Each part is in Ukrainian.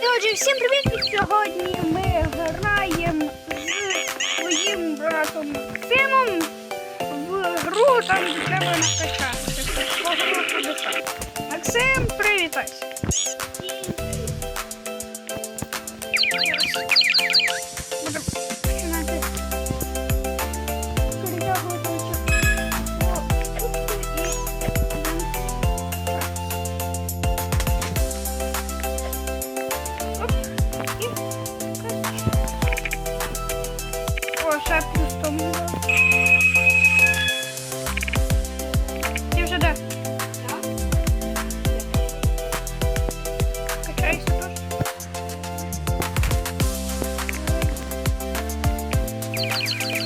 Отже, всім привіт! Сьогодні ми граємо з своїм братом Максимом в гру, там де треба накачатися. Максим, привітайся.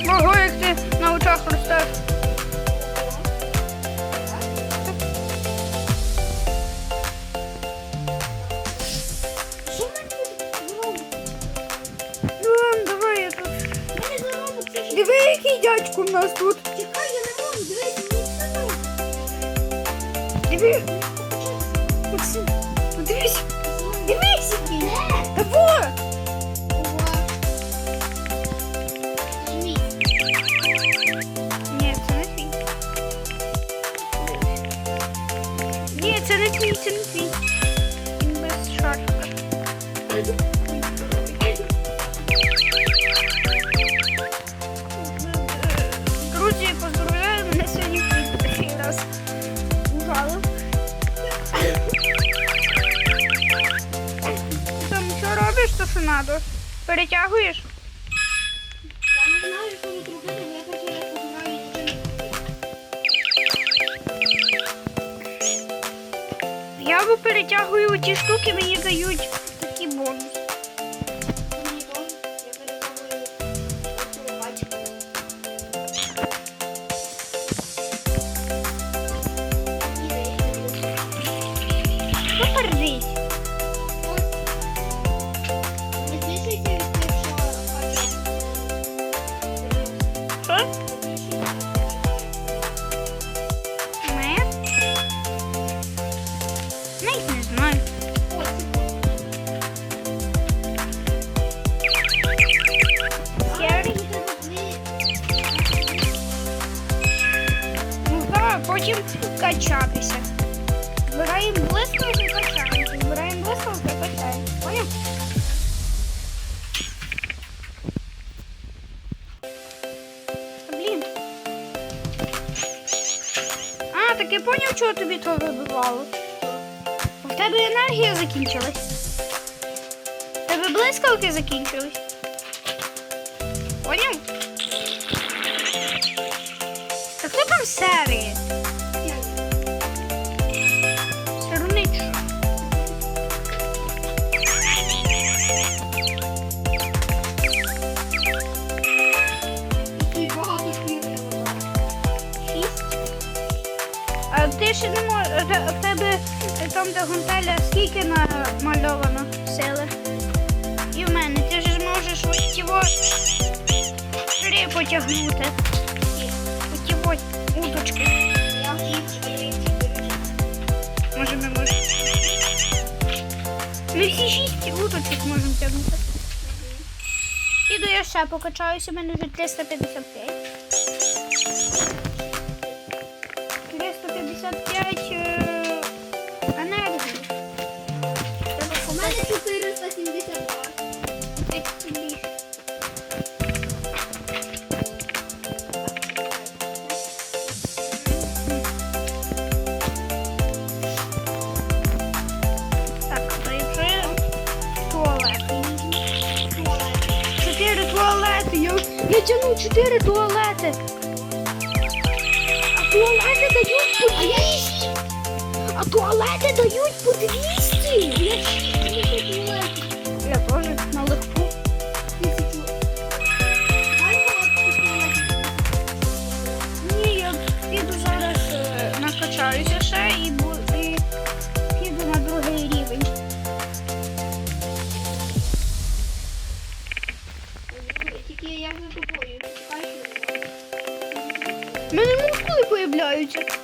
Ого, як ти на очах ростеш. Ну, давай я тут. Диви, який дядько в нас тут. Чекай, я не можу, дивись, мені все. Диви. Надо? Перетягуєш? Я не знаю, що тут робити, бо я і нічого не Я бо перетягую ті штуки, мені дають гонтеля, скільки намальовано сили? І в мене. Ти ж можеш ось його три потягнути. Ось уточки. Чотири чотири. Може ми можемо. Ми всі шість уточок можемо тягнути. Іду я ще покачаюся, в мене вже 355. 355 тягну чотири туалети. А туалети дають по 200. А туалети дають по Зайчик.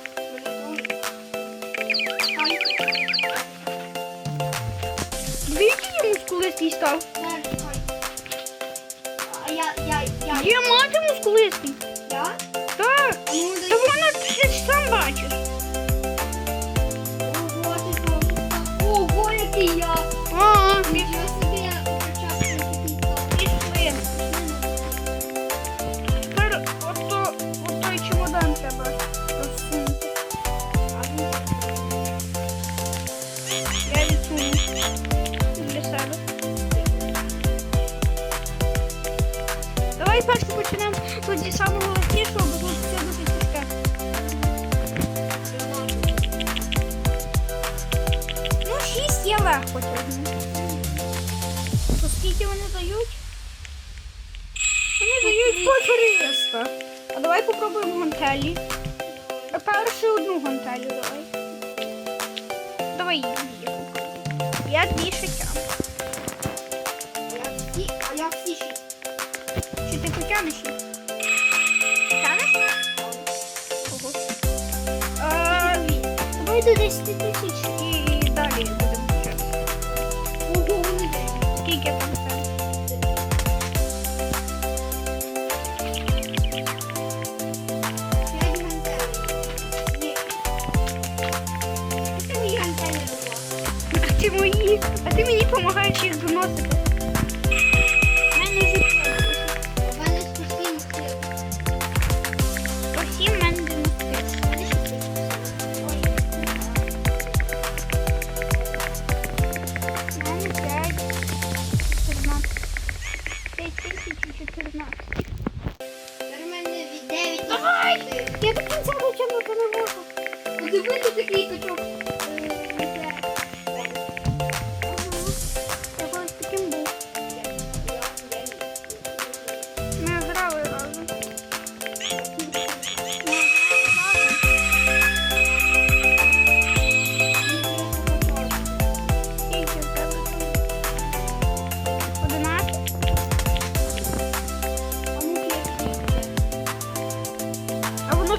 Двічі йому мускулистий став. А я, я, я. Є мати мускулистий. легко тягне. То скільки вони дають? Вони дають по 300. А давай попробуємо гантелі. Перше одну гантелю давай. Давай її попробуємо. Я дві тягну. А я всі ще. Чи ти потягнеш їх? Тянеш? Ого. Е, давай до 10 тисяч. ти мені допомагаєш їх доносити.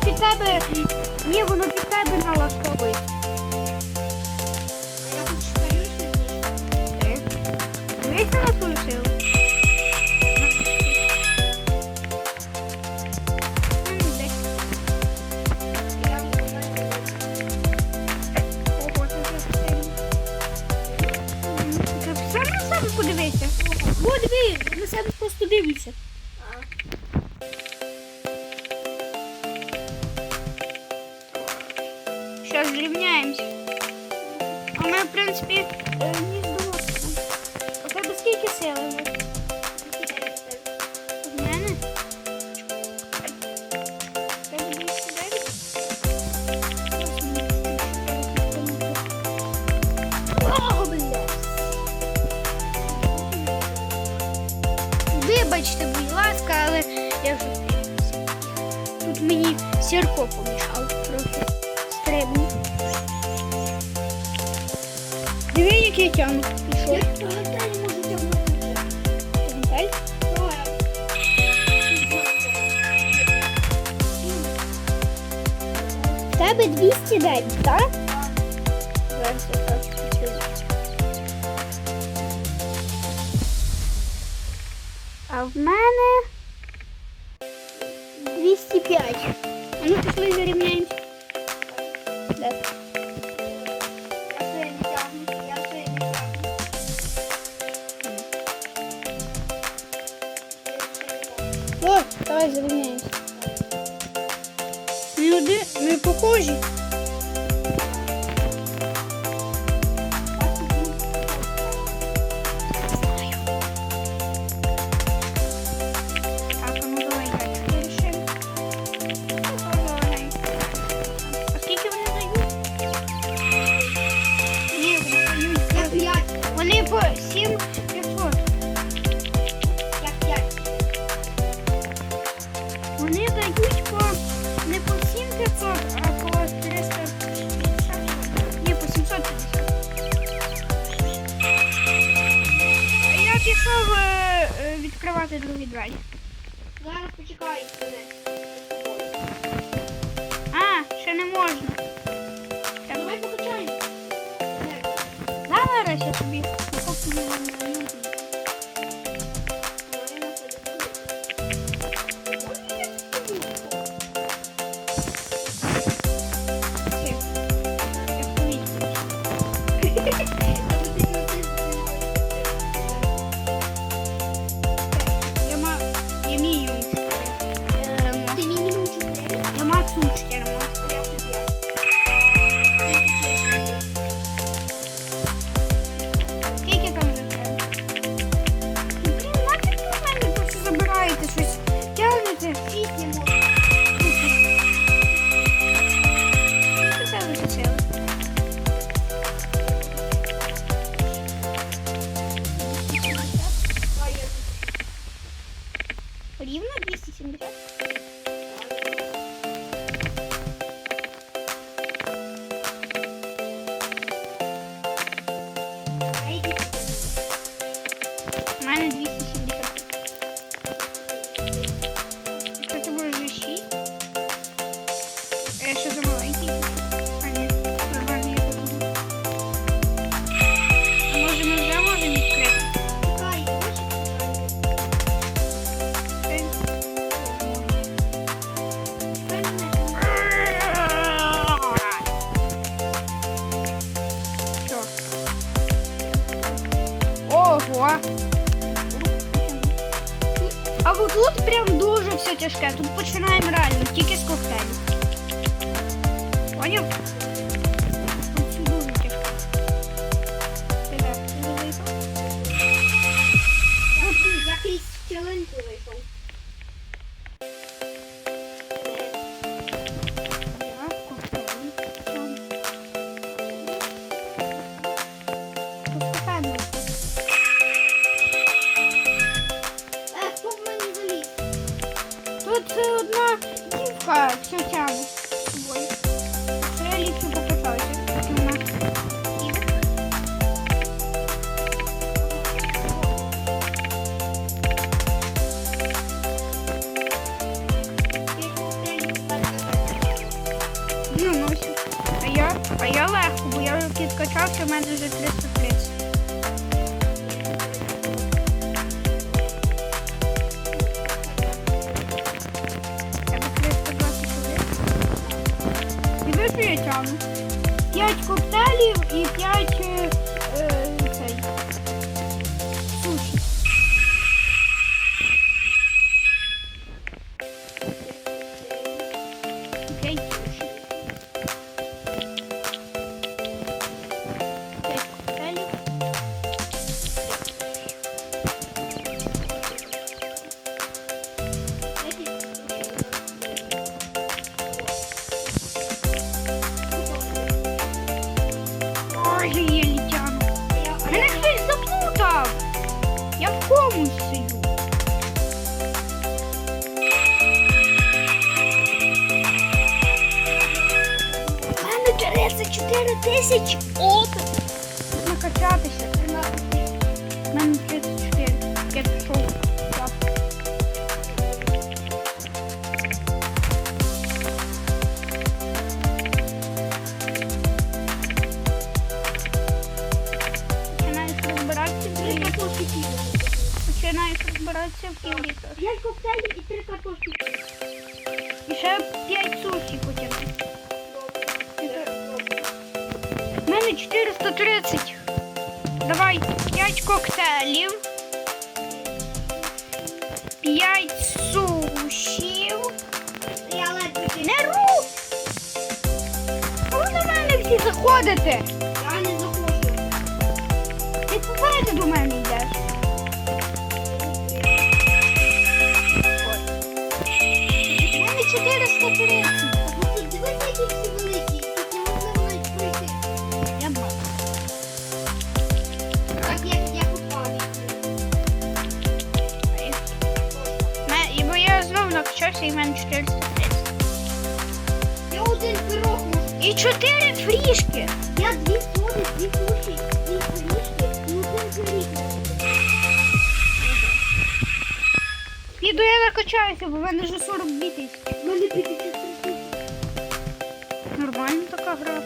під тебе. Ні, воно під тебе налаштовується. Я тут старюся. Дивіться на твою силу. Подивися. О, дивись, на себе просто дивишся. сірку помішав трохи. Стрибну. Диви, який тягнуть пішов. В тебе 209, так? Давай зрівняємося. Ми, ми похожі. Е, відкривати другі двері. Зараз почекай. А, ще не можна. Давай покачаємо. Зараз я тобі. прям дуже все тяжке. Тут починаємо реально, тільки з коктейлю. Понял? тисяч от накачатися 13 тисяч. мене 34. Я пішов. Починаєш розбиратися в кілітах. 5 коктейлів і 3 картошки. І ще 5 сушиків. Ой, 430. Давай 5 коктейлів. 5 сушів. Я ледь не рух! Ви до мене всі заходите. Я не заходжу. Ти попереду до мене. чотири фрішки. Я дві тури, дві туші, дві фрішки і один фрішки. Піду я накачаюся, бо в мене вже 42 бітись. Мені 50 тисяч. Нормально така гра.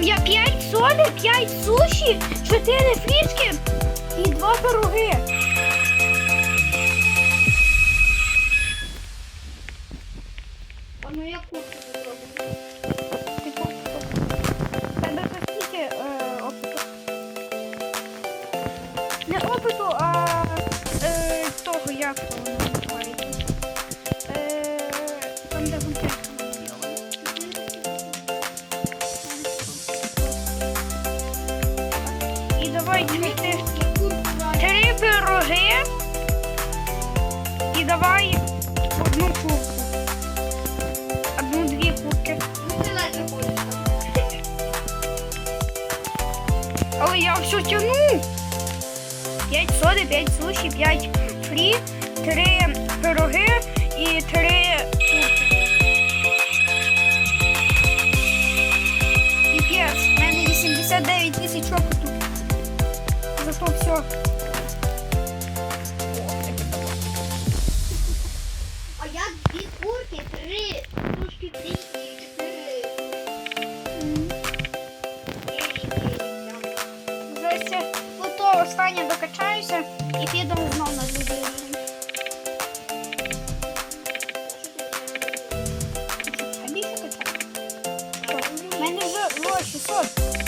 з'їв я 5 солі, 5 суші, 4 фрішки і 2 пироги. тютюну, 5 соди, 5 суші, 5 фрі, 3 пироги і 3 курки. Піпець, в мене 89 тисяч тут. Зато все. А я дві курки, три сушки, три 不错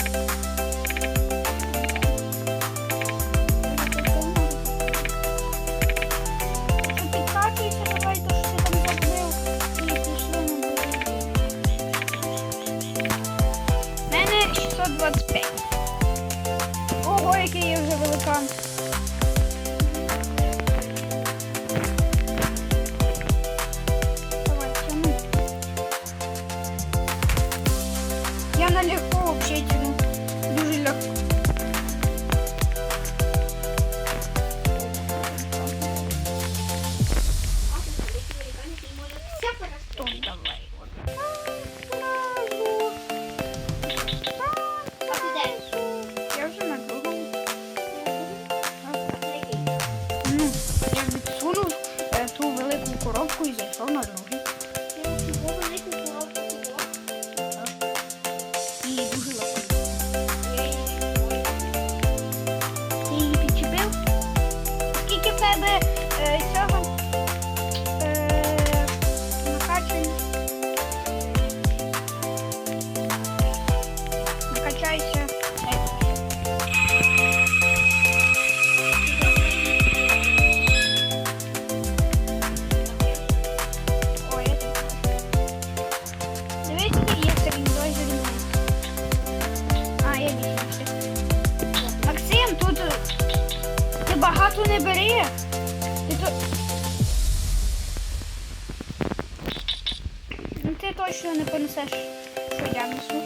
Ні. Ти то... Ти точно не понесеш, що я несу.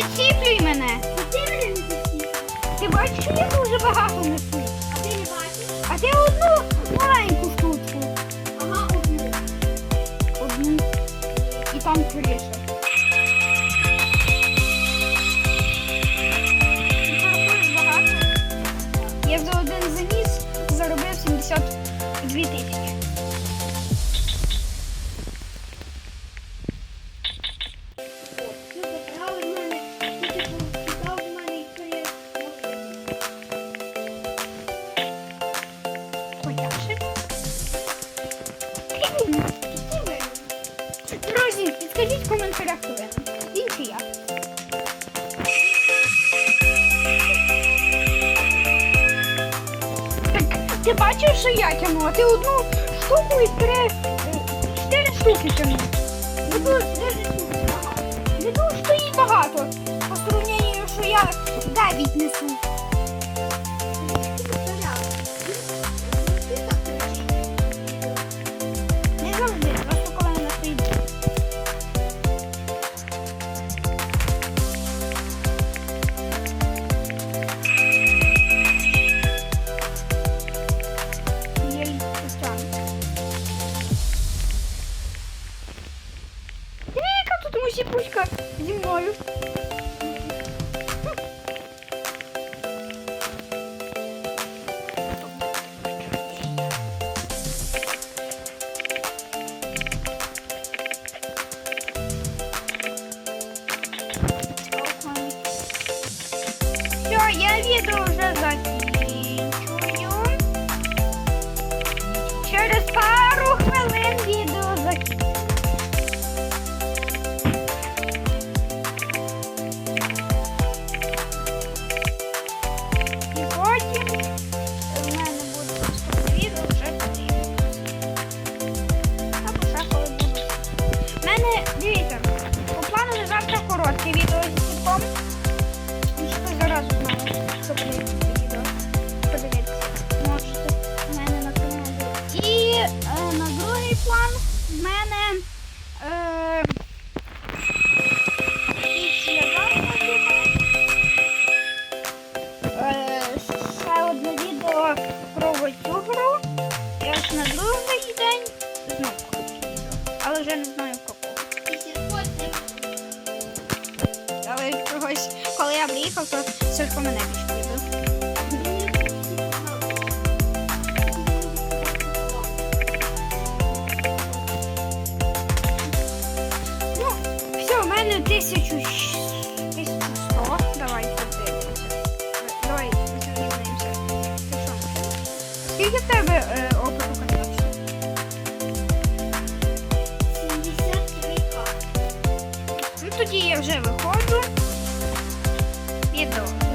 зачіплюй мене. Ти бачиш, що я дуже багато несу. А ти не бачиш? А ти одну маленьку штучку. Ага, одну. Одну. І там три. Ти бачиш, що я тягнула? Ти одну штуку і три... чотири штуки тягнула. Веду, Веду, що їй багато. а сравнению, що я дев'ять несу. haciendo.